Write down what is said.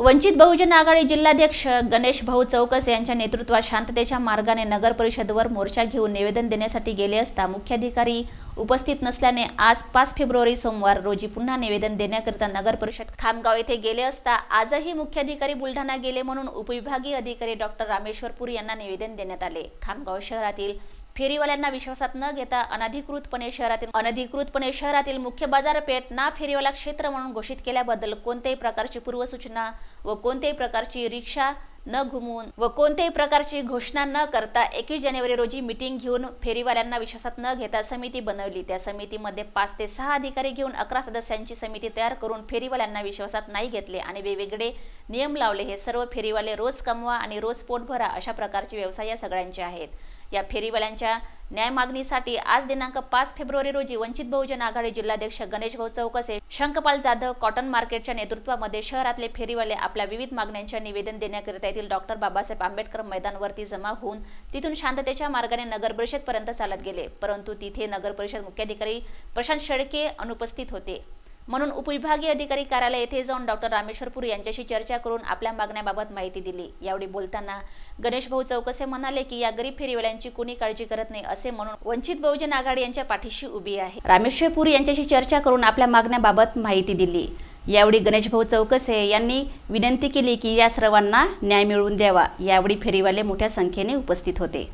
वंचित बहुजन आघाडी जिल्हाध्यक्ष गणेश भाऊ चौकस यांच्या नेतृत्वात शांततेच्या मार्गाने नगर परिषदवर मोर्चा घेऊन निवेदन देण्यासाठी गेले असता मुख्याधिकारी उपस्थित नसल्याने आज पाच फेब्रुवारी सोमवार रोजी पुन्हा निवेदन देण्याकरिता नगर परिषद खामगाव येथे गेले असता आजही मुख्याधिकारी बुलढाणा गेले म्हणून उपविभागीय अधिकारी डॉक्टर रामेश्वर पुरी यांना निवेदन देण्यात आले. खामगाव शहरातील फेरीवाल्यांना विश्वासात न घेता अनधिकृतपणे शहरातील अनधिकृतपणे शहरातील मुख्य बाजारपेठ ना फेरीवाला क्षेत्र म्हणून घोषित केल्याबद्दल कोणत्याही प्रकारची पूर्वसूचना व कोणत्याही प्रकारची रिक्षा न घुमवून व कोणत्याही प्रकारची घोषणा न करता एकवीस जानेवारी रोजी मिटिंग घेऊन फेरीवाल्यांना विश्वासात न घेता समिती बनवली. त्या समितीमध्ये पाच ते सहा अधिकारी घेऊन अकरा सदस्यांची समिती तयार करून फेरीवाल्यांना विश्वासात नाही घेतले आणि वेगवेगळे नियम लावले. हे सर्व फेरीवाले रोज कमवा आणि रोज पोट भरा अशा प्रकारचे व्यवसाय या सगळ्यांचे आहेत. या फेरीवाल्यांच्या न्याय मागणीसाठी आज दिनांक पाच फेब्रुवारी रोजी वंचित बहुजन आघाडी जिल्हाध्यक्ष गणेश भाऊ चौकसे शंकपाल जाधव कॉटन मार्केटच्या नेतृत्वामध्ये शहरातले फेरीवाले आपल्या विविध मागण्यांच्या निवेदन देण्याकरिता येथील डॉक्टर बाबासाहेब आंबेडकर मैदानवरती जमा होऊन तिथून शांततेच्या मार्गाने नगर परिषदपर्यंत चालत गेले. परंतु तिथे नगर परिषद मुख्याधिकारी प्रशांत शेळके अनुपस्थित होते. म्हणून उपविभागीय अधिकारी कार्यालय येथे जाऊन डॉक्टर रामेश्वरपूर यांच्याशी चर्चा करून आपल्या मागण्याबाबत माहिती दिली. यावेळी बोलताना गणेश भाऊ चौकसे म्हणाले की या गरीब फेरीवाल्यांची कुणी काळजी करत नाही असे म्हणून वंचित बहुजन आघाडी यांच्या पाठीशी उभी आहे. रामेश्वरपूर यांच्याशी चर्चा करून आपल्या मागण्याबाबत माहिती दिली. यावेळी गणेशभाऊ चौकसे यांनी विनंती केली की या सर्वांना न्याय मिळवून द्यावा. यावेळी फेरीवाले मोठ्या संख्येने उपस्थित होते.